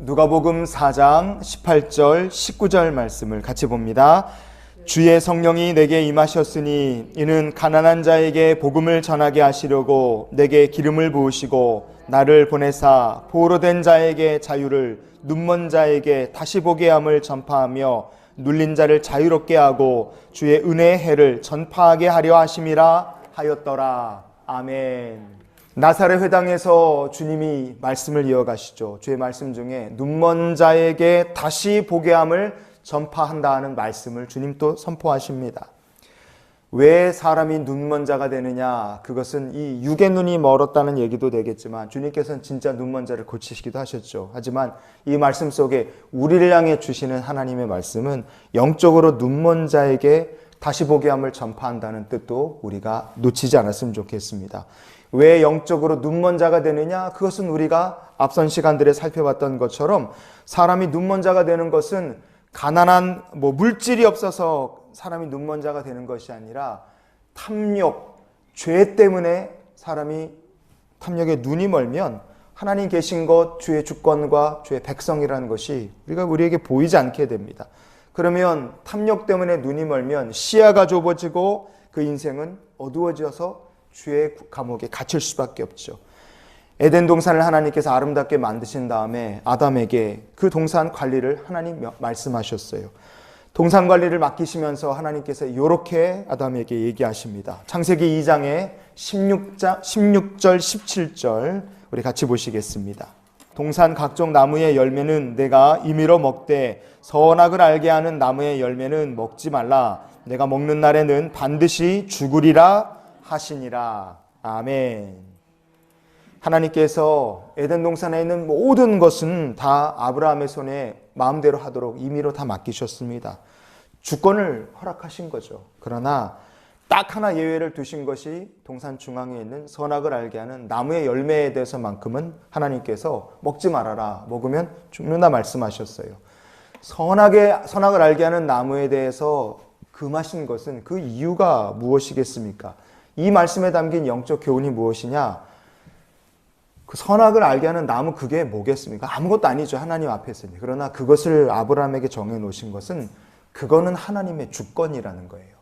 누가복음 4장 18절 19절 말씀을 같이 봅니다. 주의 성령이 내게 임하셨으니 이는 가난한 자에게 복음을 전하게 하시려고 내게 기름을 부으시고 나를 보내사 보호로 된 자에게 자유를 눈먼 자에게 다시 보게 함을 전파하며 눌린 자를 자유롭게 하고 주의 은혜의 해를 전파하게 하려 하심이라 하였더라. 아멘. 나사렛 회당에서 주님이 말씀을 이어가시죠. 주의 말씀 중에 눈먼 자에게 다시 보게 함을 전파한다는 말씀을 주님 또 선포하십니다. 왜 사람이 눈먼 자가 되느냐? 그것은 이 육의 눈이 멀었다는 얘기도 되겠지만 주님께서는 진짜 눈먼 자를 고치시기도 하셨죠. 하지만 이 말씀 속에 우리를 향해 주시는 하나님의 말씀은 영적으로 눈먼 자에게 다시 보게 함을 전파한다는 뜻도 우리가 놓치지 않았으면 좋겠습니다. 왜 영적으로 눈먼 자가 되느냐? 그것은 우리가 앞선 시간들에 살펴봤던 것처럼 사람이 눈먼 자가 되는 것은 가난한 뭐 물질이 없어서 사람이 눈먼 자가 되는 것이 아니라 탐욕, 죄 때문에 사람이 탐욕에 눈이 멀면 하나님 계신 것, 주의 주권과 주의 백성이라는 것이 우리가 우리에게 보이지 않게 됩니다. 그러면 탐욕 때문에 눈이 멀면 시야가 좁아지고 그 인생은 어두워져서 주의 감옥에 갇힐 수밖에 없죠. 에덴 동산을 하나님께서 아름답게 만드신 다음에 아담에게 그 동산 관리를 하나님 말씀하셨어요. 동산 관리를 맡기시면서 하나님께서 이렇게 아담에게 얘기하십니다. 창세기 2장에 16장, 16절, 17절 우리 같이 보시겠습니다. 동산 각종 나무의 열매는 내가 임의로 먹되 선악을 알게 하는 나무의 열매는 먹지 말라. 내가 먹는 날에는 반드시 죽으리라 하시니라. 아멘. 하나님께서 에덴 동산에 있는 모든 것은 다 아브라함의 손에 마음대로 하도록 임의로 다 맡기셨습니다. 주권을 허락하신 거죠. 그러나 딱 하나 예외를 두신 것이 동산 중앙에 있는 선악을 알게 하는 나무의 열매에 대해서만큼은 하나님께서 먹지 말아라. 먹으면 죽는다 말씀하셨어요. 선악의 선악을 알게 하는 나무에 대해서 금하신 것은 그 이유가 무엇이겠습니까? 이 말씀에 담긴 영적 교훈이 무엇이냐? 그 선악을 알게 하는 나무 그게 뭐겠습니까? 아무것도 아니죠. 하나님 앞에서는. 그러나 그것을 아브라함에게 정해 놓으신 것은 그거는 하나님의 주권이라는 거예요.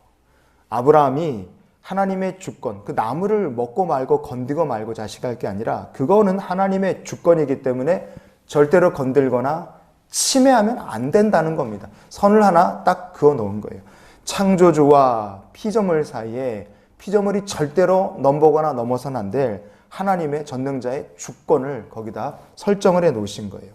아브라함이 하나님의 주권, 그 나무를 먹고 말고 건드고 말고 자식할 게 아니라 그거는 하나님의 주권이기 때문에 절대로 건들거나 침해하면 안 된다는 겁니다. 선을 하나 딱 그어 놓은 거예요. 창조주와 피조물 사이에 피조물이 절대로 넘보거나 넘어서는 안 될 하나님의 전능자의 주권을 거기다 설정을 해 놓으신 거예요.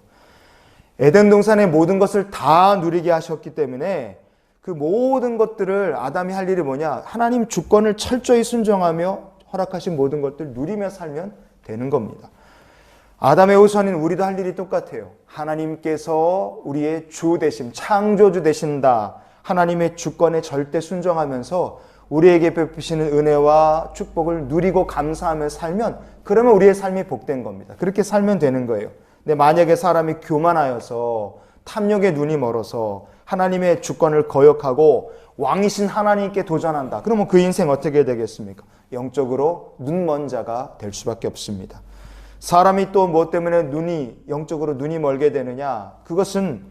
에덴 동산의 모든 것을 다 누리게 하셨기 때문에 그 모든 것들을 아담이 할 일이 뭐냐? 하나님 주권을 철저히 순종하며 허락하신 모든 것들 누리며 살면 되는 겁니다. 아담의 후손인 우리도 할 일이 똑같아요. 하나님께서 우리의 주 되심, 창조주 되신다. 하나님의 주권에 절대 순종하면서 우리에게 베푸시는 은혜와 축복을 누리고 감사하며 살면 그러면 우리의 삶이 복된 겁니다. 그렇게 살면 되는 거예요. 근데 만약에 사람이 교만하여서 탐욕에 눈이 멀어서 하나님의 주권을 거역하고 왕이신 하나님께 도전한다. 그러면 그 인생 어떻게 되겠습니까? 영적으로 눈먼 자가 될 수밖에 없습니다. 사람이 또뭐 때문에 눈이 영적으로 눈이 멀게 되느냐? 그것은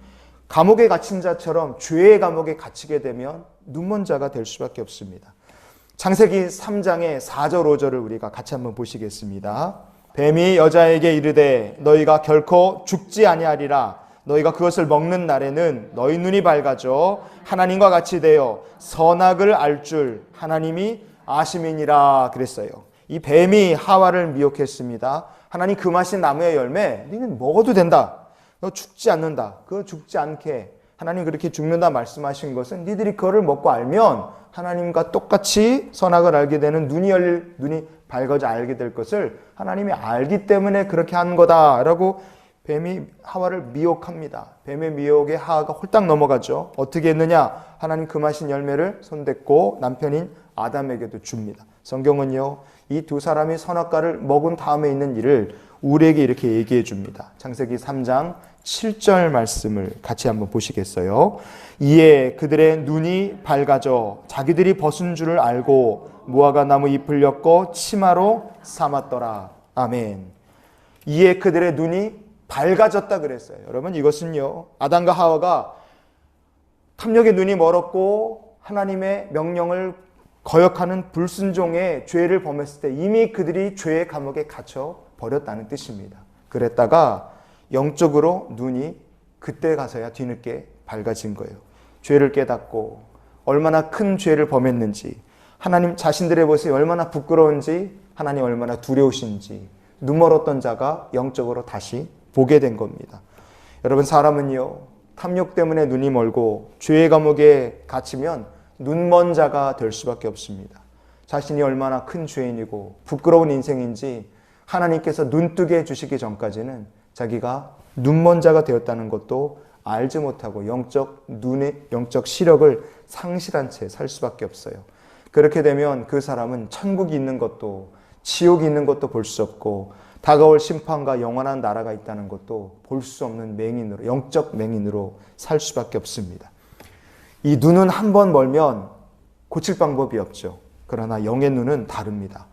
감옥에 갇힌 자처럼 죄의 감옥에 갇히게 되면 눈먼 자가 될 수밖에 없습니다. 창세기 3장의 4절 5절을 우리가 같이 한번 보시겠습니다. 뱀이 여자에게 이르되 너희가 결코 죽지 아니하리라 너희가 그것을 먹는 날에는 너희 눈이 밝아져 하나님과 같이 되어 선악을 알 줄 하나님이 아심이니라 그랬어요. 이 뱀이 하와를 미혹했습니다. 하나님 금하신 나무의 열매 너는 먹어도 된다. 너 죽지 않는다. 그거 죽지 않게 하나님 그렇게 죽는다 말씀하신 것은 니들이 그거를 먹고 알면 하나님과 똑같이 선악을 알게 되는 눈이 열릴 눈이 밝아져 알게 될 것을 하나님이 알기 때문에 그렇게 한 거다라고 뱀이 하와를 미혹합니다. 뱀의 미혹에 하와가 홀딱 넘어가죠. 어떻게 했느냐? 하나님 금하신 열매를 손댔고 남편인 아담에게도 줍니다. 성경은요, 이 두 사람이 선악과를 먹은 다음에 있는 일을 우리에게 이렇게 얘기해 줍니다. 창세기 3장 7절 말씀을 같이 한번 보시겠어요? 이에 그들의 눈이 밝아져 자기들이 벗은 줄을 알고 무화과 나무 잎을 엮고 치마로 삼았더라. 아멘. 이에 그들의 눈이 밝아졌다 그랬어요. 여러분 이것은요. 아담과 하와가 탐욕의 눈이 멀었고 하나님의 명령을 거역하는 불순종의 죄를 범했을 때 이미 그들이 죄의 감옥에 갇혀 버렸다는 뜻입니다. 그랬다가 영적으로 눈이 그때 가서야 뒤늦게 밝아진 거예요. 죄를 깨닫고 얼마나 큰 죄를 범했는지 하나님 자신들의 모습이 얼마나 부끄러운지 하나님 얼마나 두려우신지 눈 멀었던 자가 영적으로 다시 보게 된 겁니다. 여러분 사람은요 탐욕 때문에 눈이 멀고 죄의 감옥에 갇히면 눈먼 자가 될 수밖에 없습니다. 자신이 얼마나 큰 죄인이고 부끄러운 인생인지 하나님께서 눈뜨게 해주시기 전까지는 자기가 눈먼 자가 되었다는 것도 알지 못하고 영적 눈의 영적 시력을 상실한 채 살 수밖에 없어요. 그렇게 되면 그 사람은 천국이 있는 것도 지옥이 있는 것도 볼 수 없고 다가올 심판과 영원한 나라가 있다는 것도 볼 수 없는 맹인으로 영적 맹인으로 살 수밖에 없습니다. 이 눈은 한 번 멀면 고칠 방법이 없죠. 그러나 영의 눈은 다릅니다.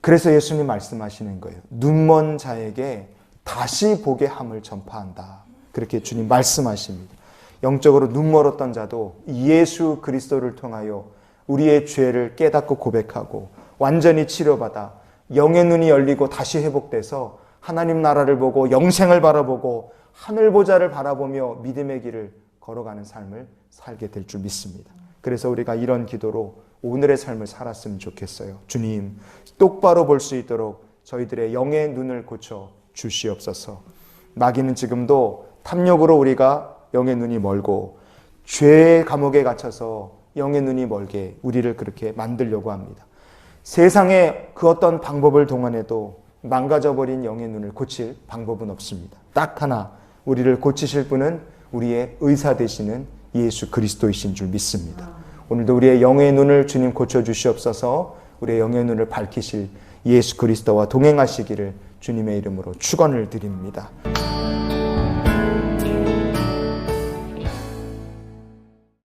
그래서 예수님 말씀하시는 거예요. 눈먼 자에게 다시 보게 함을 전파한다. 그렇게 주님 말씀하십니다. 영적으로 눈 멀었던 자도 예수 그리스도를 통하여 우리의 죄를 깨닫고 고백하고 완전히 치료받아 영의 눈이 열리고 다시 회복돼서 하나님 나라를 보고 영생을 바라보고 하늘 보좌를 바라보며 믿음의 길을 걸어가는 삶을 살게 될 줄 믿습니다. 그래서 우리가 이런 기도로 오늘의 삶을 살았으면 좋겠어요. 주님, 똑바로 볼 수 있도록 저희들의 영의 눈을 고쳐 주시옵소서. 마귀는 지금도 탐욕으로 우리가 영의 눈이 멀고 죄의 감옥에 갇혀서 영의 눈이 멀게 우리를 그렇게 만들려고 합니다. 세상에 그 어떤 방법을 동원해도 망가져버린 영의 눈을 고칠 방법은 없습니다. 딱 하나 우리를 고치실 분은 우리의 의사 되시는 예수 그리스도이신 줄 믿습니다. 오늘도 우리의 영의 눈을 주님 고쳐 주시옵소서. 우리의 영의 눈을 밝히실 예수 그리스도와 동행하시기를 주님의 이름으로 축원을 드립니다.